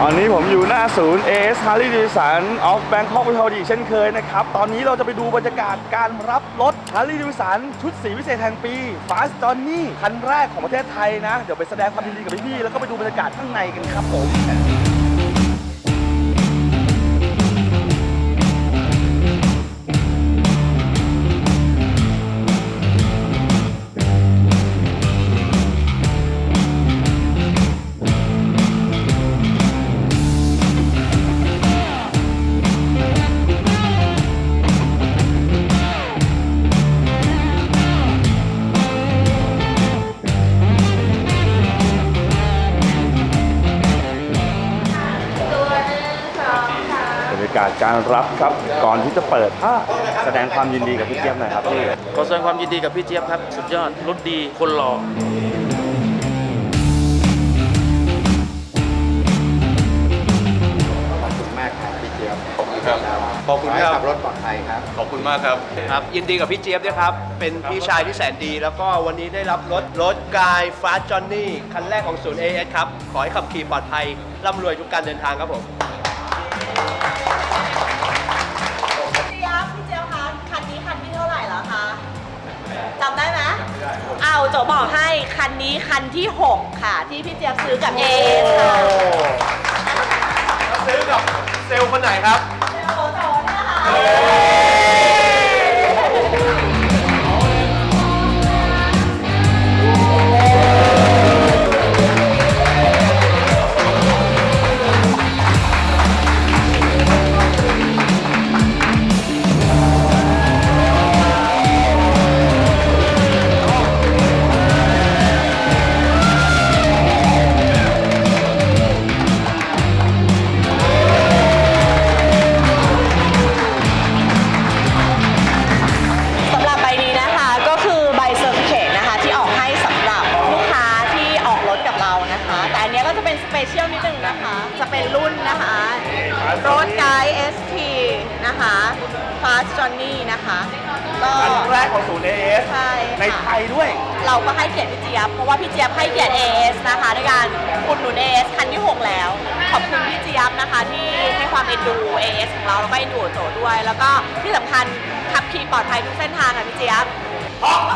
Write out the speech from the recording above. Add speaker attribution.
Speaker 1: ตอนนี้ผมอยู่หน้าศูนย์ AS Harley Davidson of Bangkok วิภาวดีเช่นเคยนะครับ ตอนนี้เราจะไปดูบรรยากาศการรับรถ Harley Davidson ชุดสีวิเศษแห่งปี Fast Johnny คันแรกของประเทศไทยนะ เดี๋ยวไปแสดงความยินดีกับพี่ๆแล้วก็ไปดูบรรยากาศข้างในกันครับผมากาศการรับครับก่อนที่จะเปิดภาพแสดงความยินดีกับพี่เจี๊ยบหน่อยครับพี่
Speaker 2: ขอแสดงความยินดีกับพี่เจี๊ยบครับ สุดยอดรถดีคนหล่อ
Speaker 3: ขอบคุณมากครับพี่เจี๊ยบ
Speaker 4: ขอบคุณครับขอบคุณ
Speaker 3: ขให้
Speaker 4: ครับ
Speaker 3: ขับรถปลอดภัยครับ
Speaker 4: ขอบคุณมากครับ
Speaker 5: ครับ ยินดีกับพี่เจี๊ยบด้วยครับ เป็นพี่ชายที่แสนดี แล้วก็วันนี้ได้รับรถรถกายฟาสจอนนี่คันแรกของศูนย์ AS ครับ ขอให้ขับขี่ปลอดภัยร่ำรวยทุกการเดินทางครับผม
Speaker 6: บอกให้คันนี้คันที่ 6 ค่ะ ที่พี่เจี๊ยบซื้อกับเอสค่ะ
Speaker 5: ซื้อกับเซลล์คนไหนครับ
Speaker 6: ป็นสเปเชียลนิดนึงนะคะ จะเป็นรุ่นนะคะรถไกด์ ST นะคะ Fast Johnny นะคะก็
Speaker 1: คันแรกของศูนย์ AS
Speaker 6: ใช่
Speaker 1: ใน
Speaker 6: ค่ะ
Speaker 1: ไทยด้วย
Speaker 6: เราก็ให้เกียรติพี่เจี๊ยบ เพราะว่าพี่เจี๊ยบให้เกียรติ AS นะคะในการอุดหนุน AS คันที่ 6 แล้ว ขอบคุณพี่เจี๊ยบนะคะที่ให้ความเอ็นดู AS ของเราแล้วก็เอ็นดูโจด้วย แล้วก็ที่สำคัญขับขี่ปลอดภัยทุกเส้นทางค่ะพี่เจี๊ยบ
Speaker 1: ฮอกฮูฮอกฮูฮอก